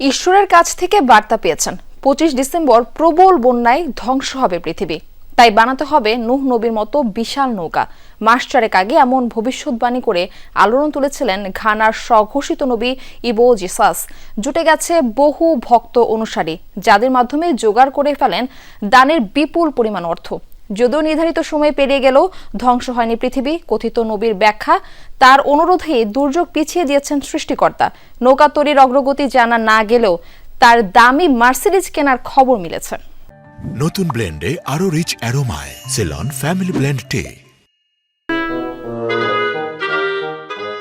ঈশ্বরের কাছ থেকে বার্তা পেয়েছেন। পঁচিশ ডিসেম্বর প্রবল বন্যায় ধ্বংস হবে পৃথিবী। তাই বানাতে হবে নুহ নবীর মতো বিশাল নৌকা। মাস চারেক আগে এমন ভবিষ্যৎবাণী করে আলোড়ন তুলেছিলেন ঘানার স্বঘোষিত নবী ইবো জিসাস। জুটে গেছে বহু ভক্ত অনুসারী, যাদের মাধ্যমে জোগাড় করে ফেলেন দানের বিপুল পরিমাণ অর্থ। যদিও নির্ধারিত সময় পেরিয়ে গেলেও ধ্বংস হয়নি পৃথিবী কথিত নবীর ব্যাখ্যা। তার অনুরোধে দুর্যোগ পিছিয়ে দিয়েছেন সৃষ্টিকর্তা। নৌকা তৈরির অগ্রগতি জানা না গেলেও তার দামি মার্সিডিজ কেনার খবর মিলেছে। নতুন ব্লেন্ডে আরও রিচ অ্যারোমায় সেলন ফ্যামিলি ব্লেন্ড টে।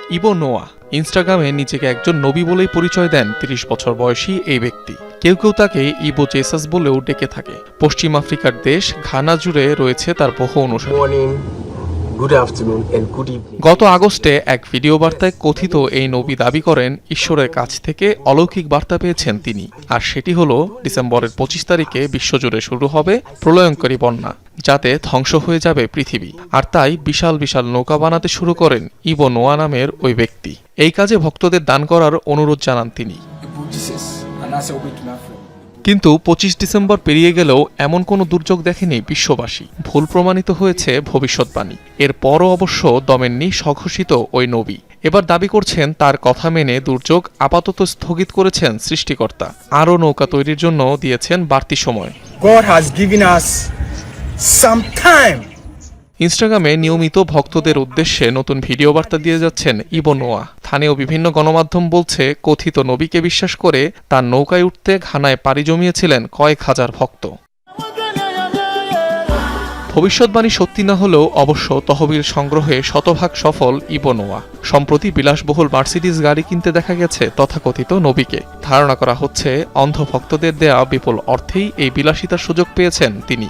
ইবো নোয়া ইনস্টাগ্রামে নিজেকে একজন নবী বলেই পরিচয় দেন ৩০ বছর বয়সী এই ব্যক্তি। কেউ কেউ তাকে ইবো জেসাস বলেও ডেকে থাকে। পশ্চিম আফ্রিকার দেশ ঘানা জুড়ে রয়েছে তার বহু অনুসারী. গত আগস্টে এক ভিডিও বার্তায় কথিত এই নবী দাবি করেন ঈশ্বরের কাছ থেকে অলৌকিক বার্তা পেয়েছেন তিনি। আর সেটি হল ডিসেম্বরের পঁচিশ তারিখে বিশ্বজুড়ে শুরু হবে প্রলয়ঙ্করী বন্যা যাতে ধ্বংস হয়ে যাবে পৃথিবী। আর তাই বিশাল বিশাল নৌকা বানাতে শুরু করেন ইবো নোয়া নামের ওই ব্যক্তি। এই কাজে ভক্তদের দান করার অনুরোধ জানান তিনি। কিন্তু পঁচিশ ডিসেম্বর পেরিয়ে গেলেও এমন কোনো দুর্যোগ দেখেনি বিশ্ববাসী। ভুল প্রমাণিত হয়েছে ভবিষ্যৎবাণী। এরপরও অবশ্য দমেননি স্বঘোষিত ওই নবী। এবার দাবি করছেন তার কথা মেনে দুর্যোগ আপাতত স্থগিত করেছেন সৃষ্টিকর্তা। আরও নৌকা তৈরির জন্য দিয়েছেন বাড়তি সময়। God has given us some time. ইনস্টাগ্রামে নিয়মিত ভক্তদের উদ্দেশ্যে নতুন ভিডিও বার্তা দিয়ে যাচ্ছেন ইবনোয়া স্থানীয় বিভিন্ন গণমাধ্যম বলছে, কথিত নবীকে বিশ্বাস করে তার নৌকায় উঠতে ঘানায় পাড়ি জমিয়েছিলেন কয়েক হাজার ভক্ত। ভবিষ্যৎবাণী সত্যি না হলেও অবশ্য তহবিল সংগ্রহে শতভাগ সফল ইবনোয়া সম্প্রতি বিলাসবহুল মার্সিডিজ গাড়ি কিনতে দেখা গেছে তথাকথিত নবীকে। ধারণা করা হচ্ছে, অন্ধ ভক্তদের দেয়া বিপুল অর্থেই এই বিলাসিতার সুযোগ পেয়েছেন তিনি।